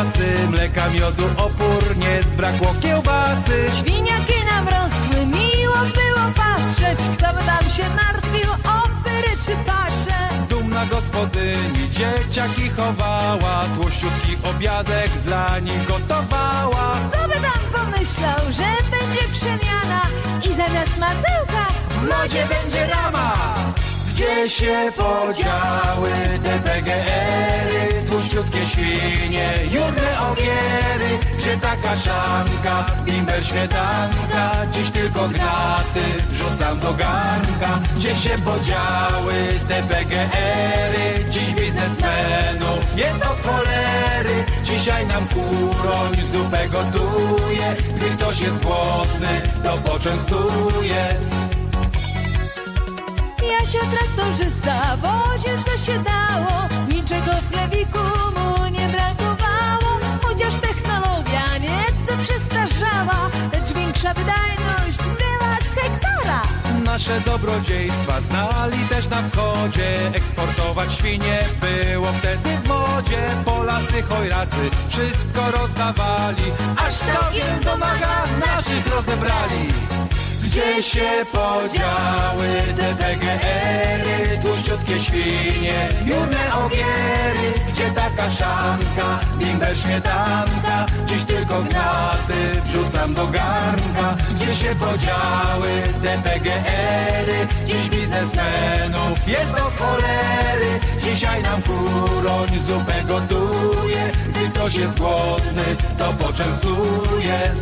Mleka, miodu, opór, nie zbrakło kiełbasy. Świniaki nam rosły, miło było patrzeć, kto by tam się martwił o pyry czy kasze. Dumna gospodyni dzieciaki chowała Tłościutki obiadek dla nich gotowała. Kto by tam pomyślał, że będzie przemiana? I zamiast masełka W lodzie będzie rama Gdzie się podziały te PGR-y Tłuściutkie świnie, jurne ogiery Gdzie ta kaszanka, bimber, śmietanka Dziś tylko gnaty wrzucam do garnka. Gdzie się podziały te PGR-y Dziś biznesmenów jest od cholery Dzisiaj nam kuroń zupę gotuje. Gdy ktoś jest głodny, to poczęstuje Jasio traktorzysta woził co się dało, niczego w chlebiku mu nie brakowało. Chociaż technologia nieco przestarzała, lecz większa wydajność była z hektara. Nasze dobrodziejstwa znali też na wschodzie. Eksportować świnie było wtedy w modzie. Polacy chojracy wszystko rozdawali. Aż stokiem do naga naszych rozebrali gdzie się podziały te PGR-y, tłuściutkie świnie, jurne ogiery, gdzie ta kaszanka, bimber, śmietanka, dziś tylko gnaty wrzucam do garnka, gdzie się podziały te PGR-y, dziś biznesmenów jest od cholery, dzisiaj nam kuroń zupę gotuje, gdy ktoś jest głodny, to poczęstuje.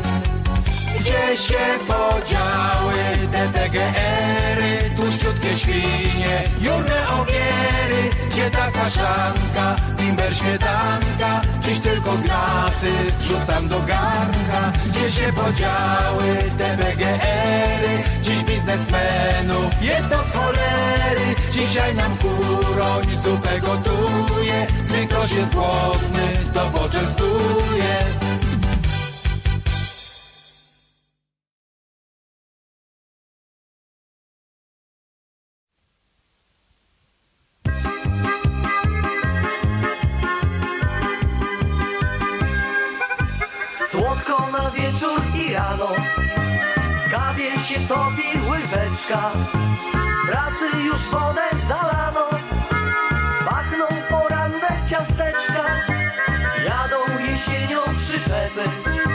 Gdzie się podziały te TGR-y, tłuściutkie świnie, jurne ogiery, gdzie ta kaszanka, bimber, śmietanka, dziś tylko graty wrzucam do garnka, gdzie się podziały te BGR-y, dziś biznesmenów jest od cholery, dzisiaj nam kuroń zupę gotuje, Słodko na wieczór i rano W kawie się topi łyżeczka. Pracy już wodę zalano Pachną poranne ciasteczka. Jadą jesienią przyczepy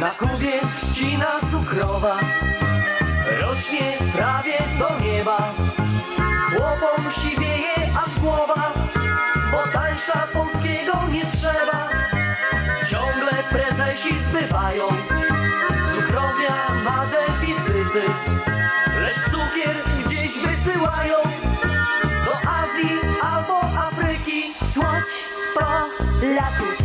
Na kubie trzcina cukrowa Rośnie prawie do nieba. Chłopom siwieje aż głowa Bo tańsza polskiego nie trzeba. Ciągle prezesi zbywają Cukrownia ma deficyty Lecz cukier gdzieś wysyłają. Do Azji albo Afryki. Słodź po latu,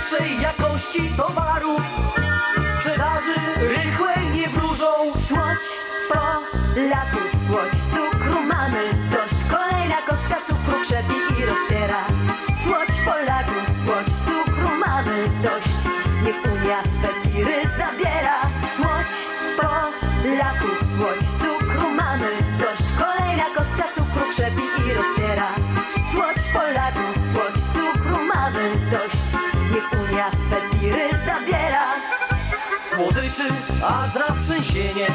Pierwszej jakości towaru. Sprzedaży rychłej nie wróżą. Słodź po latu, tańczy, a zatrzęsienie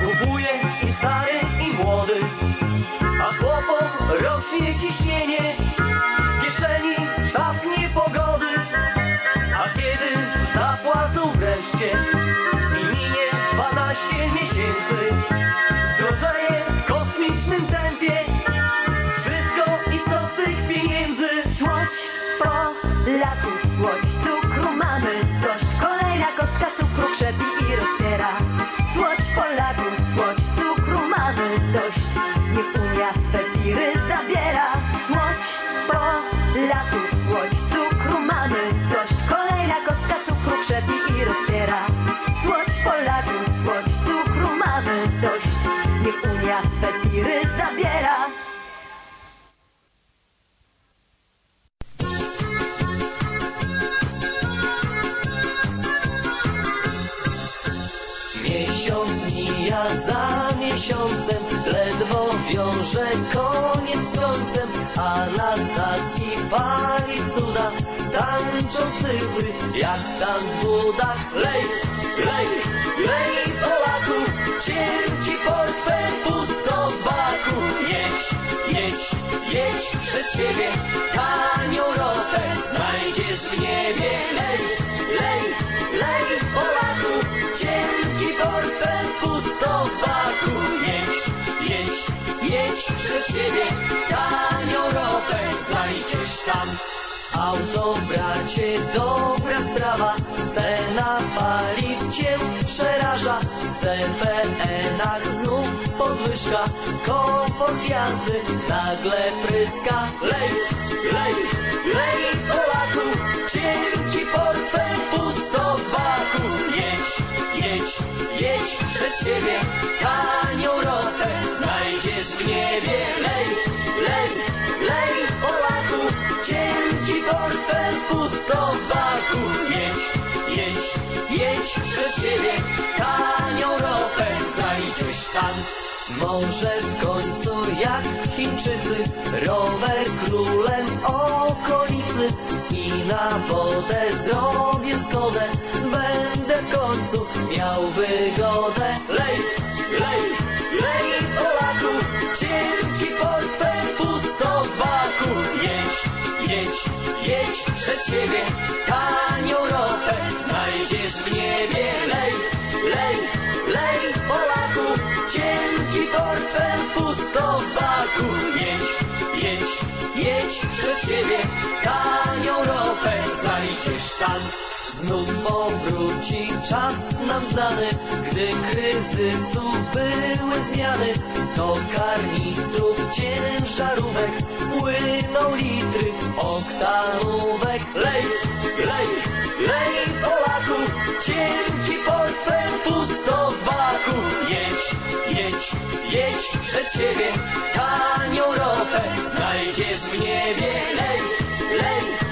Kupuje i stary i młody A chłopom rośnie ciśnienie. W kieszeni czas niepogody A kiedy zapłacą wreszcie I minie 12 miesięcy Unia swe piry zabiera. Miesiąc mija za miesiącem, ledwo wiąże koniec z końcem, a na stacji pali cuda, tańczą cyfry jak tam w budach. Lej, lej przed siebie, tanią ropę znajdziesz w niebie. Lej, lej, lej Polaków, cienki portfel pusto w baku. Jedź, jedź, jedź przed siebie, tanią ropę znajdziesz sam. Auto, bracie, dobra sprawa, cena paliw cię przeraża. W CPN-ach znów podwyżka, komfort jazdy nagle pryska. Lej, lej, lej Polaków, cienki portfel pusto w baku. Jedź, jedź, jedź przed siebie, tanią ropę znajdziesz w niebie. Lej, lej Może w końcu jak Chińczycy, rower królem okolicy i na wodę zrobię zgodę. Będę w końcu miał wygodę. Lej, lej, lej Polaków, cienki portfel pusto w baku. Jedź, jedź, jedź przed siebie, tanią ropę znajdziesz w niebie. Tam. Znów powróci czas nam znany, gdy kryzysu były zmiany. Do karnistrów ciężarówek płyną litry oktanówek. Lej, lej, lej Polaków, cienki portfel pusto w baku. Jedź, jedź, jedź przed siebie, tanią ropę znajdziesz w niebie. Lej, lej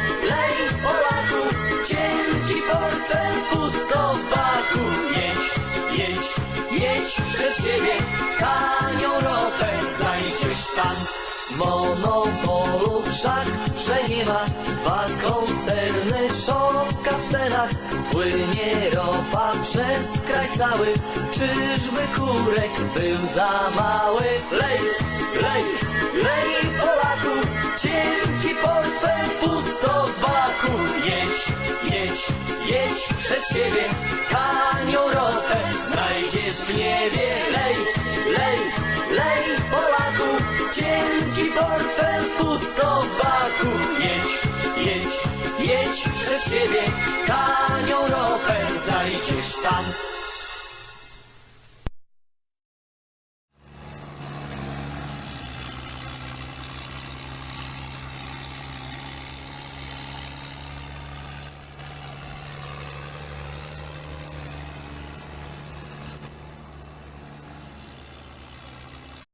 Dwa koncerny, szopka w cenach Płynie ropa przez kraj cały. Czyżby kurek był za mały? Lej, lej, lej Polaku Cienki portfel pusto baku. Jedź, jedź, jedź przed siebie Tanią ropę znajdziesz w niebie. Lej, lej, lej Polaku Cienki portfel pusto sun.